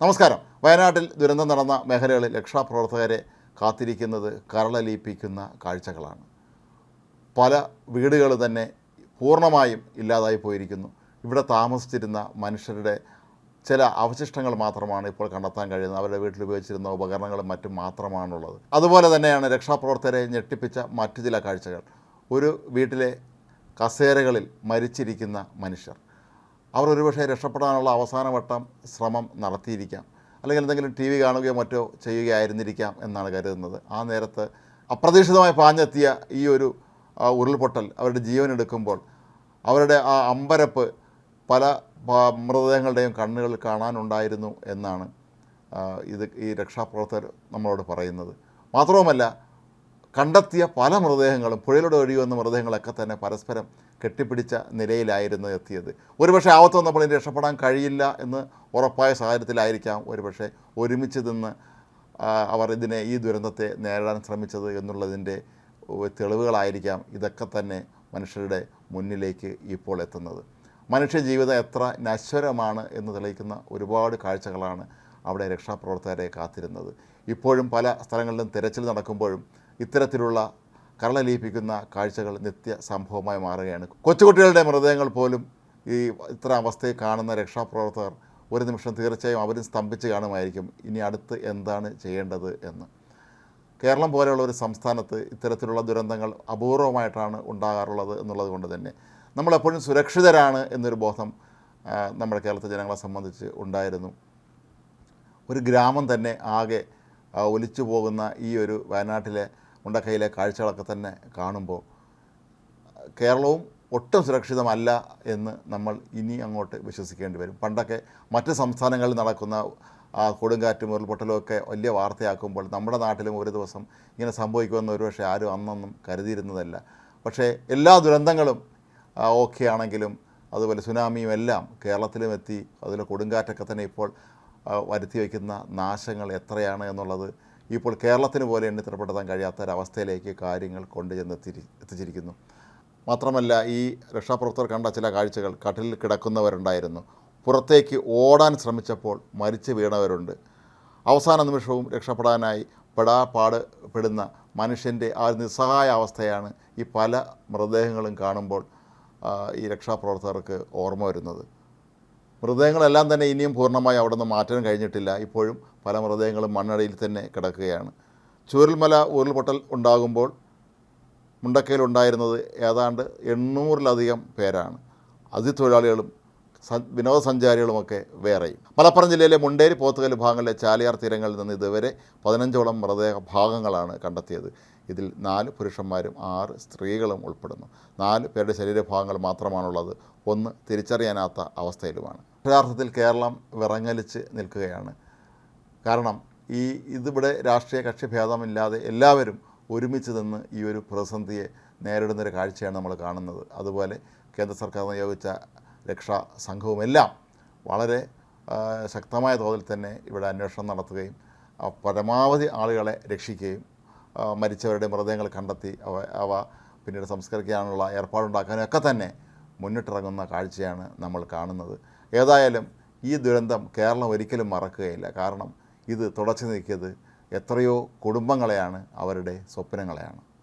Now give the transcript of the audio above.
നമസ്കാരം. വയനാട്ടിൽ ദുരന്തം നടന്ന മേഖലകളിൽ രക്ഷാപ്രവർത്തകരെ കാത്തിരിക്കുന്നത് കരളലിയിപ്പിക്കുന്ന കാഴ്ചകളാണ്. പല വീടുകൾ തന്നെ പൂർണമായും ഇല്ലാതായി പോയിരിക്കുന്നു. ഇവിടെ താമസിച്ചിരുന്ന മനുഷ്യരുടെ ചില അവശിഷ്ടങ്ങൾ മാത്രമാണ് ഇപ്പോൾ കണ്ടെത്താൻ കഴിയുന്നത്. അവരുടെ വീട്ടിൽ ഉപയോഗിച്ചിരുന്ന ഉപകരണങ്ങളും മറ്റും മാത്രമാണുള്ളത്. അതുപോലെ തന്നെയാണ് രക്ഷാപ്രവർത്തകരെ ഞെട്ടിപ്പിച്ച മറ്റു ചില കാഴ്ചകൾ. ഒരു വീട്ടിലെ കസേരകളിൽ മരിച്ചിരിക്കുന്ന മനുഷ്യർ. അവർ ഒരുപക്ഷെ രക്ഷപ്പെടാനുള്ള അവസാനവട്ടം ശ്രമം നടത്തിയിരിക്കാം. അല്ലെങ്കിൽ എന്തെങ്കിലും ടി വി കാണുകയോ മറ്റോ ചെയ്യുകയായിരുന്നിരിക്കാം എന്നാണ് കരുതുന്നത്. ആ നേരത്ത് അപ്രതീക്ഷിതമായി പാഞ്ഞെത്തിയ ഈ ഒരു ഉരുൾപൊട്ടൽ അവരുടെ ജീവൻ എടുക്കുമ്പോൾ അവരുടെ ആ അമ്പരപ്പ് പല മൃതദേഹങ്ങളുടെയും കണ്ണുകളിൽ കാണാനുണ്ടായിരുന്നു എന്നാണ് ഇത് ഈ രക്ഷാപ്രവർത്തകർ നമ്മളോട് പറയുന്നത്. മാത്രവുമല്ല കണ്ടെത്തിയ പല മൃതദേഹങ്ങളും പുഴയിലൂടെ ഒഴിയുവന്ന വന്ന മൃതദേഹങ്ങളൊക്കെ തന്നെ പരസ്പരം കെട്ടിപ്പിടിച്ച നിലയിലായിരുന്നു എത്തിയത്. ഒരുപക്ഷെ ആവത്ത് വന്നപ്പോൾ ഇനി രക്ഷപ്പെടാൻ കഴിയില്ല എന്ന് ഉറപ്പായ സാഹചര്യത്തിലായിരിക്കാം ഒരുപക്ഷെ ഒരുമിച്ച് നിന്ന് അവർ ഇതിനെ ഈ ദുരന്തത്തെ നേരിടാൻ ശ്രമിച്ചത് എന്നുള്ളതിന്റെ തെളിവുകളായിരിക്കാം ഇതൊക്കെ തന്നെ മനുഷ്യരുടെ മുന്നിലേക്ക് ഇപ്പോൾ എത്തുന്നത്. മനുഷ്യ ജീവിതം എത്ര നശ്വരമാണ് എന്ന് തെളിയിക്കുന്ന ഒരുപാട് കാഴ്ചകളാണ് അവിടെ രക്ഷാപ്രവർത്തകരെ കാത്തിരുന്നത്. ഇപ്പോഴും പല സ്ഥലങ്ങളിലും തിരച്ചിൽ നടക്കുമ്പോഴും ഇത്തരത്തിലുള്ള കരളലിയിപ്പിക്കുന്ന കാഴ്ചകൾ നിത്യ സംഭവമായി മാറുകയാണ്. കൊച്ചുകുട്ടികളുടെ മൃതദേഹങ്ങൾ പോലും ഈ ഇത്ര അവസ്ഥയിൽ കാണുന്ന രക്ഷാപ്രവർത്തകർ ഒരു നിമിഷം തീർച്ചയായും അവരും സ്തംഭിച്ച് കാണുമായിരിക്കും. ഇനി അടുത്ത് എന്താണ് ചെയ്യേണ്ടത് എന്ന്. കേരളം പോലെയുള്ള ഒരു സംസ്ഥാനത്ത് ഇത്തരത്തിലുള്ള ദുരന്തങ്ങൾ അപൂർവമായിട്ടാണ് ഉണ്ടാകാറുള്ളത് എന്നുള്ളത് കൊണ്ട് തന്നെ നമ്മളെപ്പോഴും സുരക്ഷിതരാണ് എന്നൊരു ബോധം നമ്മുടെ കേരളത്തിലെ ജനങ്ങളെ സംബന്ധിച്ച് ഉണ്ടായിരുന്നു. ഒരു ഗ്രാമം തന്നെ ആകെ ഒലിച്ചു പോകുന്ന ഈ ഒരു വയനാട്ടിലെ മുണ്ടക്കൈയിലെ കാഴ്ചകളൊക്കെ തന്നെ കാണുമ്പോൾ കേരളവും ഒട്ടും സുരക്ഷിതമല്ല എന്ന് നമ്മൾ ഇനി അങ്ങോട്ട് വിശ്വസിക്കേണ്ടി വരും. പണ്ടൊക്കെ മറ്റ് സംസ്ഥാനങ്ങളിൽ നടക്കുന്ന കൊടുങ്കാറ്റും ഉരുൾപൊട്ടലും ഒക്കെ വലിയ വാർത്തയാക്കുമ്പോൾ നമ്മുടെ നാട്ടിലും ഒരു ദിവസം ഇങ്ങനെ സംഭവിക്കുമെന്ന് ഒരുപക്ഷെ ആരും അന്നൊന്നും കരുതിയിരുന്നതല്ല. പക്ഷേ എല്ലാ ദുരന്തങ്ങളും ഓക്കെ ആണെങ്കിലും അതുപോലെ സുനാമിയും എല്ലാം കേരളത്തിലും എത്തി അതിൽ കൊടുങ്കാറ്റൊക്കെ തന്നെ ഇപ്പോൾ വരുത്തി വയ്ക്കുന്ന നാശങ്ങൾ എത്രയാണ് എന്നുള്ളത് ഇപ്പോൾ കേരളത്തിന് പോലെ എണ്ണിത്തരപ്പെടുത്താൻ കഴിയാത്ത ഒരവസ്ഥയിലേക്ക് കാര്യങ്ങൾ കൊണ്ടുചെന്ന് എത്തി എത്തിച്ചിരിക്കുന്നു. മാത്രമല്ല ഈ രക്ഷാപ്രവർത്തകർ കണ്ട ചില കാഴ്ചകൾ കട്ടിലിൽ കിടക്കുന്നവരുണ്ടായിരുന്നു. പുറത്തേക്ക് ഓടാൻ ശ്രമിച്ചപ്പോൾ മരിച്ചു വീണവരുണ്ട്. അവസാന നിമിഷവും രക്ഷപ്പെടാനായി പെടാപാട് പെടുന്ന മനുഷ്യന്റെ ആ നിസ്സഹായ അവസ്ഥയാണ് ഈ പല മൃതദേഹങ്ങളും കാണുമ്പോൾ ഈ രക്ഷാപ്രവർത്തകർക്ക് ഓർമ്മ വരുന്നത്. മൃതദേഹങ്ങളെല്ലാം തന്നെ ഇനിയും പൂർണമായി അവിടെ നിന്ന് മാറ്റാൻ കഴിഞ്ഞിട്ടില്ല. ഇപ്പോഴും പല മൃതദേഹങ്ങളും മണ്ണടിയിൽ തന്നെ കിടക്കുകയാണ്. ചൂരൽമല ഉരുൾപൊട്ടൽ ഉണ്ടാകുമ്പോൾ മുണ്ടക്കയിലുണ്ടായിരുന്നത് ഏതാണ്ട് എണ്ണൂറിലധികം പേരാണ്. അതിഥിത്തൊഴിലാളികളും സ വിനോദസഞ്ചാരികളുമൊക്കെ വേറെയും മലപ്പുറം ജില്ലയിലെ മുണ്ടേരി പോത്തുകൽ ഭാഗങ്ങളിലെ ചാലിയാർ തീരങ്ങളിൽ നിന്ന് ഇതുവരെ പതിനഞ്ചോളം മൃതദേഹ ഭാഗങ്ങളാണ് കണ്ടെത്തിയത്. ഇതിൽ നാല് പുരുഷന്മാരും ആറ് സ്ത്രീകളും ഉൾപ്പെടുന്നു. നാല് പേരുടെ ശരീരഭാഗങ്ങൾ മാത്രമാണുള്ളത്. ഒന്ന് തിരിച്ചറിയാനാത്ത അവസ്ഥയിലുമാണ്. യഥാർത്ഥത്തിൽ കേരളം വിറങ്ങലിച്ച് നിൽക്കുകയാണ്. കാരണം ഈ ഇതിവിടെ രാഷ്ട്രീയ കക്ഷി ഭേദമില്ലാതെ എല്ലാവരും ഒരുമിച്ച് നിന്ന് ഈ ഒരു പ്രതിസന്ധിയെ നേരിടുന്നൊരു കാഴ്ചയാണ് നമ്മൾ കാണുന്നത്. അതുപോലെ കേന്ദ്ര സർക്കാർ നിയോഗിച്ച രക്ഷാ സംഘവുമെല്ലാം വളരെ ശക്തമായ തോതിൽ തന്നെ ഇവിടെ അന്വേഷണം നടത്തുകയും പരമാവധി ആളുകളെ രക്ഷിക്കുകയും മരിച്ചവരുടെ മൃതദേഹങ്ങൾ കണ്ടെത്തി അവ അവ പിന്നീട് സംസ്കരിക്കാനുള്ള ഏർപ്പാടുണ്ടാക്കാനൊക്കെ തന്നെ മുന്നിട്ടിറങ്ങുന്ന കാഴ്ചയാണ് നമ്മൾ കാണുന്നത്. ഏതായാലും ഈ ദുരന്തം കേരളം ഒരിക്കലും മറക്കുകയില്ല. കാരണം ഇത് തുടച്ചു നീക്കിയത് എത്രയോ കുടുംബങ്ങളെയാണ് അവരുടെ സ്വപ്നങ്ങളെയാണ്.